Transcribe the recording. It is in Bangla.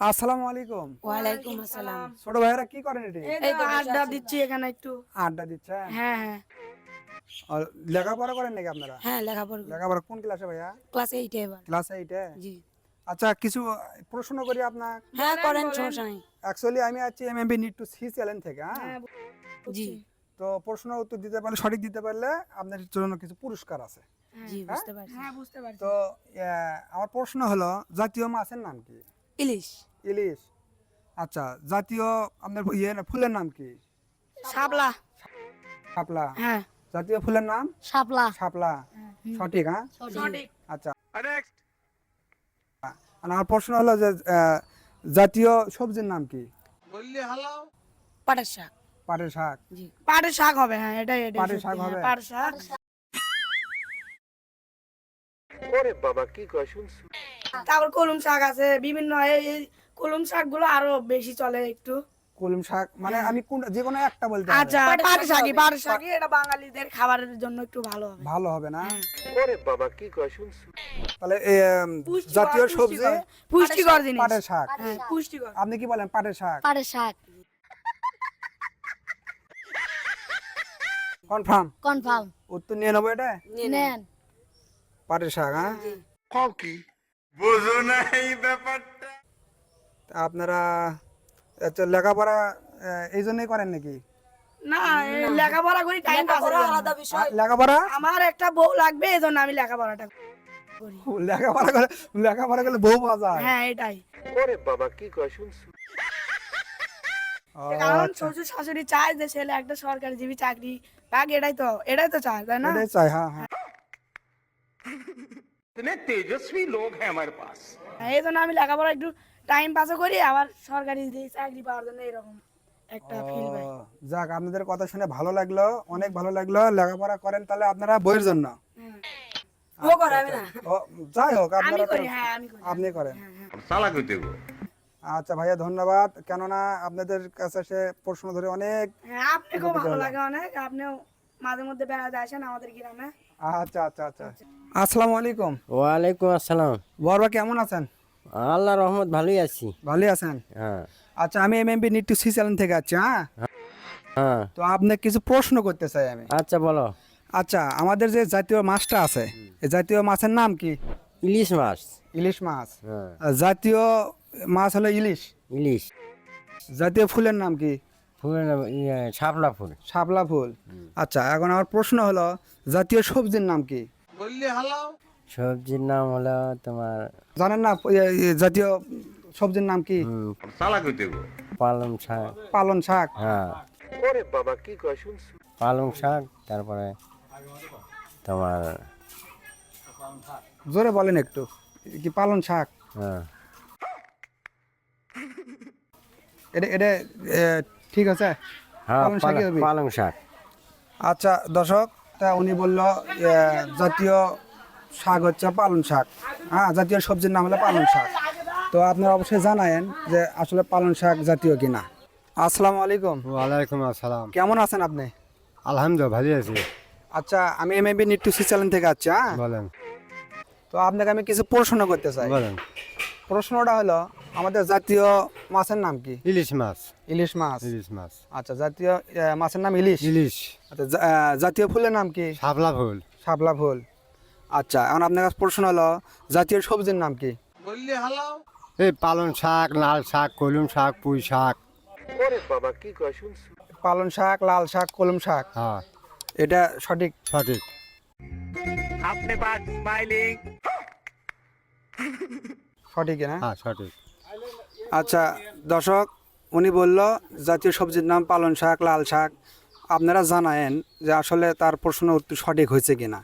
আসসালামু আলাইকুম। ওয়ালাইকুম আসসালাম। ছোট ভাইরা কি করেন এটি? এই তো আড্ডা দিচ্ছি এখানে একটু। আড্ডা দিচ্ছেন? হ্যাঁ হ্যাঁ। আর লেখাপড়া করেন নাকি আপনারা? হ্যাঁ লেখাপড়া লেখাপড়া কোন ক্লাসে ভাইয়া? ক্লাস এইটে এবার। ক্লাস এইটে জি। আচ্ছা কিছু প্রশ্ন করি আপনার? হ্যাঁ করেন সমস্যা নাই। অ্যাকচুয়ালি আমি আছি MMB need to see channel থেকে হ্যাঁ? জি। তো প্রশ্ন উত্তর দিতে পারলে সঠিক দিতে পারলে আপনার জন্য কিছু পুরস্কার আছে। জি বুঝতে পারছি। হ্যাঁ বুঝতে পারছি। তো আহ, আমার প্রশ্ন হলো জাতীয় মাছের নাম কি? ইলিশ। ইলিশ। আচ্ছা জাতীয় আপনার ইয়ে ফুলের নাম কি? শাপলা। শাপলা। হ্যাঁ। জাতীয় ফুলের নাম? শাপলা। শাপলা। সঠিক হ্যাঁ? সঠিক। আচ্ছা। আর আমার প্রশ্ন হলো যে আহ, জাতীয় সবজির নাম কি? পাটের শাক। পাটের শাক। জি। পাটের শাক হবে হ্যাঁ এটাই এটাই পাটের শাক হ্যাঁ, হবে? পাটের শাক। তারপর কলম শাক আছে বিভিন্ন এই কলম শাকগুলো আরও বেশি চলে একটু। কলম শাক মানে আমি কোন যে কোনো একটা বলতে আচ্ছা পাটের শাকই পাটের শাকই এটা বাঙালিদের খাবারের জন্য একটু ভালো হবে। ভালো হবে না? হ্যাঁ। তাহলে এ, উম, পুষ্টিকর, জাতীয় সবজি? পুষ্টিকর। জিনিস। পাটের শাক। হ্যাঁ পুষ্টিকর। আপনি কি বলেন পাটের শাক? পাটের শাক। কনফার্ম? কনফার্ম। উত্তর নিয়ে নেব এটা? নেন। পাটের শাক হ্যাঁ? আপনারা আচ্ছা লেখাপড়া এই জন্যই করেন নাকি? না লেখাপড়া করি টাইম পাস আলাদা বিষয়। লেখাপড়া? আমার একটা বউ লাগবে এই আমি লেখাপড়াটা করি। লেখাপড়া করে লেখাপড়া করলে বউ পাওয়া যায় হ্যাঁ এটাই। কারণ আচ্ছা। শ্বশুর শাশুড়ি চায় যে ছেলে একটা সরকারি জীবী চাকরি পাক এটাই তো এটাই তো চায় তাই না? এটাই চাই হ্যাঁ হ্যাঁ। ইতনে তেজস্বী লোক হ্যাঁ আমার পাস এই জন্য আমি লেখাপড়া একটু টাইম পাসও করি আবার সরকারি চাকরি পাওয়ার জন্য এরকম একটা ফিল ভাই যাক আপনাদের কথা শুনে ভালো লাগল অনেক ভালো লাগল। লেখাপড়া করেন তাহলে আপনারা বইয়ের জন্য। ও করাবে না। যাই হোক আপনারা হ্যাঁ, আপনি করেন। হ্যাঁ, হ্যাঁ। সালা কইতে গো। আচ্ছা ভাইয়া ধন্যবাদ। কেননা আপনাদের কাছে এসে প্রশ্ন ধরে অনেক আপনাকেও ভালো লাগে অনেক। আপনিও মাঝে মধ্যে বেড়াতে আসেন আমাদের গ্রামে। আচ্ছা আচ্ছা। আচ্ছা।, আচ্ছা। আসসালামু আলাইকুম। ওয়ালাইকুম আসসালাম। বরবা কেমন আছেন? আল্লাহ রহমত ভালোই আছি। ভালোই আছেন? হ্যাঁ। আচ্ছা আমি M MB need to see channel থেকে আছি হ্যাঁ? হ্যাঁ। তো আপনাকে কিছু প্রশ্ন করতে চাই আমি। আচ্ছা বলো। আচ্ছা আমাদের যে জাতীয় মাছটা আছে এই জাতীয় মাছের নাম কি? ইলিশ মাছ। ইলিশ মাছ। হ্যাঁ। জাতীয় মাছ হলো ইলিশ। ইলিশ। জাতীয় ফুলের নাম কি? ফুলের নাম ইয়ে, শাপলা ফুল। শাপলা ফুল। আচ্ছা এখন আমার প্রশ্ন হলো জাতীয় সবজির নাম কি? সবজির নাম হলো তোমার জানেন না জাতীয় সবজির নাম কি? পালং শাক। পালং শাক? হ্যাঁ। বাবা কি পালং শাক তারপরে তোমার জোরে বলেন একটু কি পালন শাক? হ্যাঁ। এটা এটা ঠিক আছে? হ্যাঁ, পালং শাক। আচ্ছা দর্শক তা উনি বলল জাতীয় শাক হচ্ছে পালন শাক। হ্যাঁ জাতীয় সবজির নাম হলো পালন শাক। তো আপনারা অবশ্যই জানায়েন যে আসলে পালন শাক জাতীয় কিনা। আসসালামু আলাইকুম। ওয়ালাইকুম আসসালাম। কেমন আছেন আপনি? আলহামদুলিল্লাহ ভালো আছি। আচ্ছা আমি M M B need to see channel থেকে আছি হ্যাঁ? বলেন। তো আপনাকে আমি কিছু প্রশ্ন করতে চাই। বলেন। প্রশ্নটা হলো আমাদের জাতীয় মাছের নাম কি? ইলিশ মাছ। ইলিশ মাছ। ইলিশ মাছ। আচ্ছা জাতীয় মাছের নাম ইলিশ? ইলিশ। আচ্ছা জাতীয় ফুলের নাম কি? শাপলা ফুল। শাপলা ফুল। আচ্ছা এখন আপনার কাছে প্রশ্ন হলো জাতীয় সবজির নাম কি? বললি হ্যালো এই পালন শাক লাল শাক কলম শাক পুঁই শাক। বাবা কি কয় পালন শাক লাল শাক কলম শাক। হ্যাঁ। এটা সঠিক? সঠিক। আপনি পাঁচ স্মাইলিং। সঠিক না? হ্যাঁ সঠিক। আচ্ছা দর্শক, উনি বলল, জাতীয় সবজির নাম পালন শাক, লাল শাক। আপনারা জানায়েন যে আসলে তার প্রশ্ন উত্তর সঠিক হয়েছে কিনা।